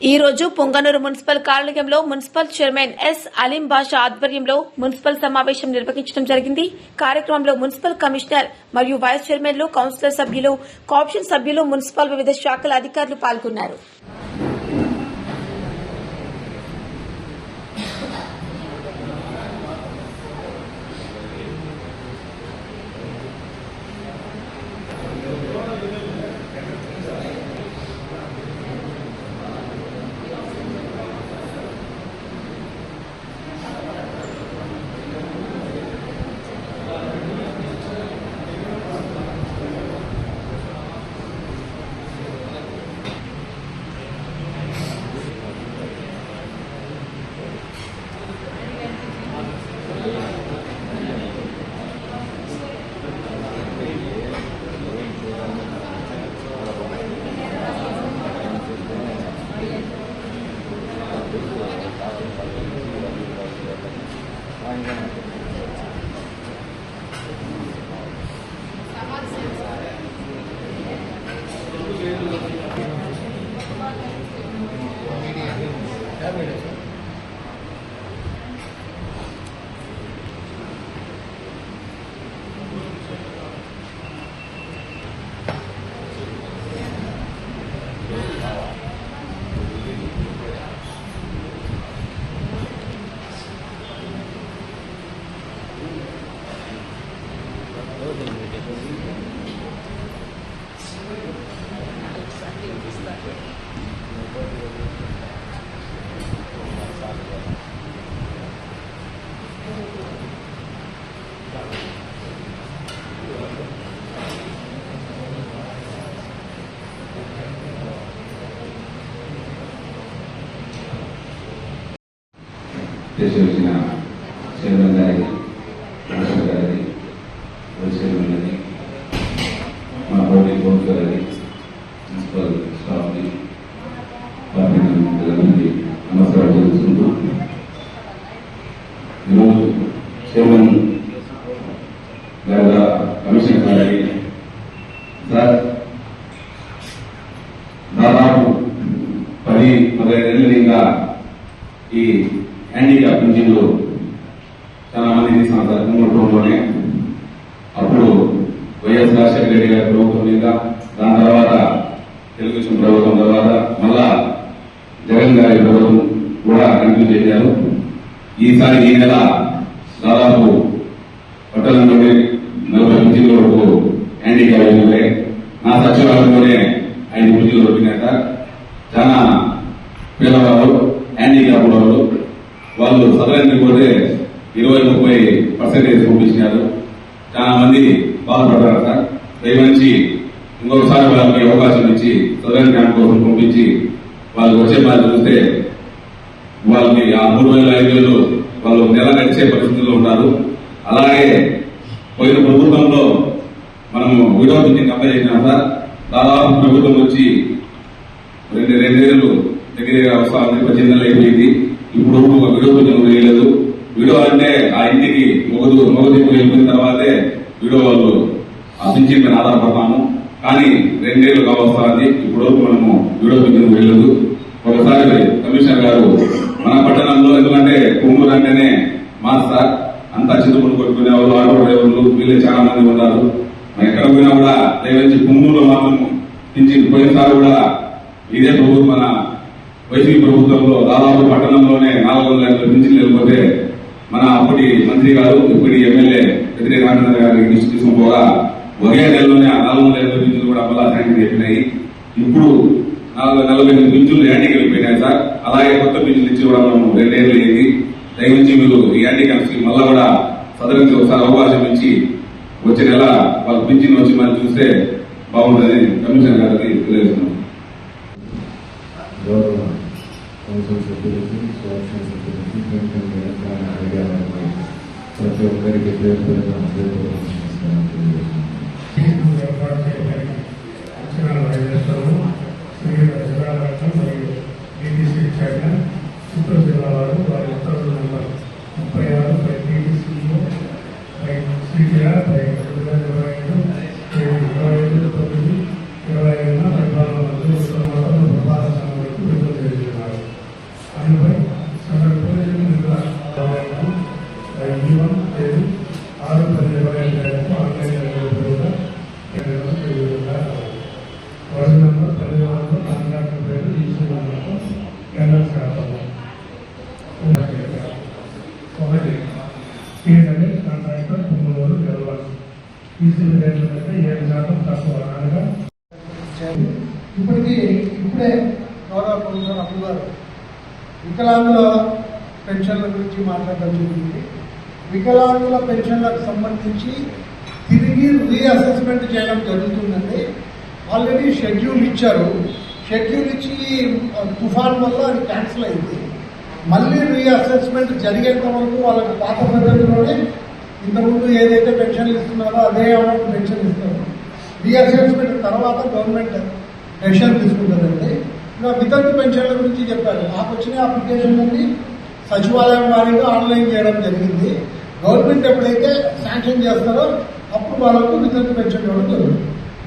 ఈ రోజు పొంగనూరు మున్సిపల్ కార్యాలయంలో municipal chairman S Aleem Basha ఆధ్వర్యంలో మున్సిపల్ సమావేశం నిర్వహించడం జరిగింది. కార్యక్రమంలో మున్సిపల్ కమిషనర్ మరియు వైస్ చైర్మన్లు కౌన్సిలర్ సభ్యులు కాప్షన్ సభ్యులు మున్సిపల్ వివిధ శాఖల అధికారులు పాల్గొన్నారు. Yeah, we do. చేసి వచ్చిన చైర్మన్ గారికి మాస్టర్ గారికి వైస్ చైర్మన్ గారికి మా పోటీ కౌన్సిలర్ గారికి మున్సిపల్ స్టాఫ్కి పార్టీ నాయకులందరికీ నమస్కారం తెలుసుకుంటూ ఈరోజు చైర్మన్ గారు కమిషన్ గారి సార్ దాదాపు పది పదిహేను ఏళ్ళ ఈ హ్యాండిక్యాప్ ఇంజిన్లు చాలా మంది తీసిన కుటుంబంలోనే అప్పుడు వైఎస్ రాజశేఖర రెడ్డి గారి ప్రభుత్వం మీద దాని తర్వాత తెలుగుదేశం ప్రభుత్వం తర్వాత మళ్ళా జగన్ గారి ప్రభుత్వం కూడా కంటిన్యూ చేశారు. ఈసారి ఈ నెల దాదాపు పట్టణంలోనే నలభై ఇంజిన్ల వరకు హ్యాండిక్యాప్ ఇంజిన్లే నా సచివాలయంలోనే ఐదు ఇంజిన్లు దొరికినాయి సార్ చాలా పేదవాళ్ళు హ్యాండిక్యాప్ వాళ్ళు వాళ్ళు పోతే ఇరవై ముప్పై పర్సెంటేజ్ పంపించినారు. చాలా మంది బాధపడ్డారు సార్. దయవంచి ఇంకొకసారి వాళ్ళకి అవకాశం ఇచ్చి సదరన్ క్యాంప్ కోసం పంపించి వాళ్ళు వచ్చే బాధ చూస్తే వాళ్ళకి ఆ మూడు వేల ఐదు వేలు వాళ్ళు నెల నడిచే పరిస్థితుల్లో ఉన్నారు. అలాగే పోయిన ప్రభుత్వంలో మనము విడో పింఛన్ అప్లై చేసినాం సార్. దాదాపు ప్రభుత్వం వచ్చి రెండు రెండేళ్ళు దగ్గర వస్తుంది పద్దెనిమిది అయిపోయింది ఇప్పుడు ఒక విడో పింఛన్ వేయలేదు విడో అంటే ఆ ఇంటికి మొగదు మొగదిప్పు వెళ్ళిపోయిన తర్వాతే విడో వాళ్ళు అసించి మేము ఆధారపడతాము కానీ రెండేళ్ళు కావస్తుంది ఇప్పుడు వరకు మనము విడో పింఛన్ వెళ్ళదు ఒకసారి కమిషనర్ గారు మన పట్టణంలో ఎందుకంటే కొమ్మూరు అంటేనే మాస్టర్ అంతా చిరుపులు కొట్టుకునేవాళ్ళు ఆటో డ్రైవర్లు వీళ్ళే చాలా మంది ఉన్నారు. ఎక్కడ పోయినా కూడా దయవచ్చి కొమ్మూరులో మాత్రం పింఛన్ పోయినసారి కూడా ఇదే ప్రభుత్వం మన వైసీపీ ప్రభుత్వంలో దాదాపు పట్టణంలోనే నాలుగు వందల ఎనభై పింఛన్లు వెళ్ళిపోతే మన అప్పటి మంత్రి గారు ఇప్పటి ఎమ్మెల్యే పెద్దిరెడ్డి రామచంద్ర గారి దృష్టి తీసుకుపోగా ఒకే నెలలోనే ఆ నాలుగు వందల ఎనభై పింఛన్లు కూడా మళ్ళా శాంక్షన్ అయిపోయినాయి ఇప్పుడు నాలుగు నలభై ఎనిమిది పింఛన్లు యాంటీకి వెళ్ళిపోయినాయి సార్. అలాగే కొత్త పింఛన్లు ఇచ్చి కూడా మనం రెండేళ్ళు అయింది. దయవుంచి మీరు ఈ యాంటీ క్యాంప్స్ మళ్ళా కూడా సదరికి ఒకసారి అవకాశం ఇచ్చి వచ్చే నెల వాళ్ళ పింఛన్ వచ్చి మనం చూస్తే బాగుంటుందని కమిషనర్ గారికి తెలియజేస్తున్నాం. కౌన్సిల్ సభ్యులకి స్వాక్షణ సభ్యులకి పెన్షన్ తెలంగాణ ఐడియా ప్రతి ఒక్కరికి పేరు హృదయపూర్వక నమస్కారం తెలియజేస్తున్నాను మరియు చైర్మన్ చిత్తూరు జిల్లా వారు వారి ఫీజుల రేట్ల కంటే ఏడు శాతం తక్కువ అనగా. ఇప్పటికీ ఇప్పుడే గౌరవ ప్రభుత్వం అప్పు గారు వికలాంగుల పెన్షన్ల గురించి మాట్లాడడం జరిగింది. వికలాంగుల పెన్షన్లకు సంబంధించి తిరిగి రీఅసెస్మెంట్ చేయడం జరుగుతుందండి. ఆల్రెడీ షెడ్యూల్ ఇచ్చారు. షెడ్యూల్ ఇచ్చి తుఫాన్ వల్ల అది క్యాన్సిల్ అయింది. మళ్ళీ రీఅసెస్మెంట్ జరిగేంత వరకు వాళ్ళకి పాత పద్ధతిలోనే ఇంతకుముందు ఏదైతే పెన్షన్లు ఇస్తున్నారో అదే అమౌంట్ పెన్షన్ ఇస్తారు. రీఅసెస్మెంట్ తర్వాత గవర్నమెంట్ డెసిషన్ తీసుకుంటుందండి. ఇంకా వితంతు పెన్షన్ల గురించి చెప్పారు. నాకు వచ్చిన అప్లికేషన్ అన్ని సచివాలయం వారిగా ఆన్లైన్ చేయడం జరిగింది. గవర్నమెంట్ ఎప్పుడైతే శాంక్షన్ చేస్తారో అప్పుడు వాళ్ళకు వితంతు పెన్షన్ ఇవ్వడం జరుగుతుంది.